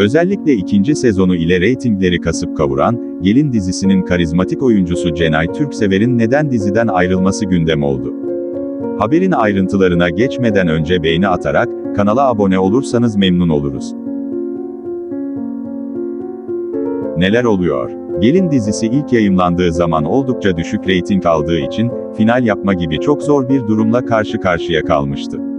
Özellikle ikinci sezonu ile reytingleri kasıp kavuran, Gelin dizisinin karizmatik oyuncusu Cenay Türksever'in neden diziden ayrılması gündem oldu. Haberin ayrıntılarına geçmeden önce beğeni atarak, kanala abone olursanız memnun oluruz. Neler oluyor? Gelin dizisi ilk yayımlandığı zaman oldukça düşük reyting aldığı için, final yapma gibi çok zor bir durumla karşı karşıya kalmıştı.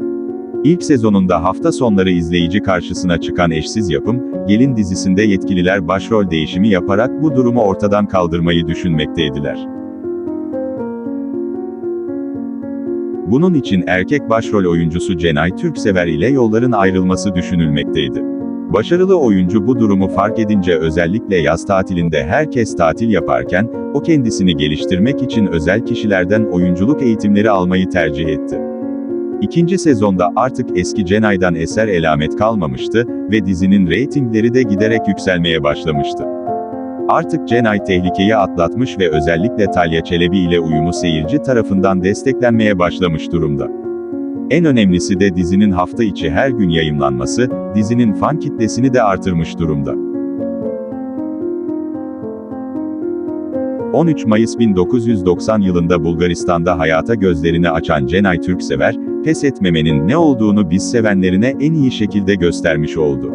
İlk sezonunda hafta sonları izleyici karşısına çıkan eşsiz yapım, Gelin dizisinde yetkililer başrol değişimi yaparak bu durumu ortadan kaldırmayı düşünmekteydiler. Bunun için erkek başrol oyuncusu Cenay Türksever ile yolların ayrılması düşünülmekteydi. Başarılı oyuncu bu durumu fark edince özellikle yaz tatilinde herkes tatil yaparken, o kendisini geliştirmek için özel kişilerden oyunculuk eğitimleri almayı tercih etti. İkinci sezonda artık eski Cenay'dan eser elamet kalmamıştı ve dizinin reytingleri de giderek yükselmeye başlamıştı. Artık Cenay tehlikeyi atlatmış ve özellikle Talya Çelebi ile uyumu seyirci tarafından desteklenmeye başlamış durumda. En önemlisi de dizinin hafta içi her gün yayımlanması, dizinin fan kitlesini de artırmış durumda. 13 Mayıs 1990 yılında Bulgaristan'da hayata gözlerini açan Cenay Türksever, pes etmemenin ne olduğunu biz sevenlerine en iyi şekilde göstermiş oldu.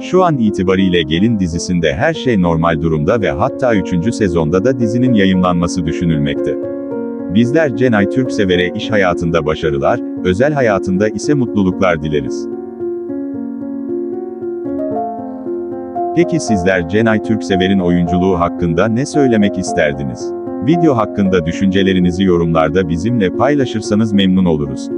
Şu an itibariyle Gelin dizisinde her şey normal durumda ve hatta 3. sezonda da dizinin yayımlanması düşünülmekte. Bizler Cenay Türksever'e iş hayatında başarılar, özel hayatında ise mutluluklar dileriz. Peki sizler Cenay Türksever'in oyunculuğu hakkında ne söylemek isterdiniz? Video hakkında düşüncelerinizi yorumlarda bizimle paylaşırsanız memnun oluruz.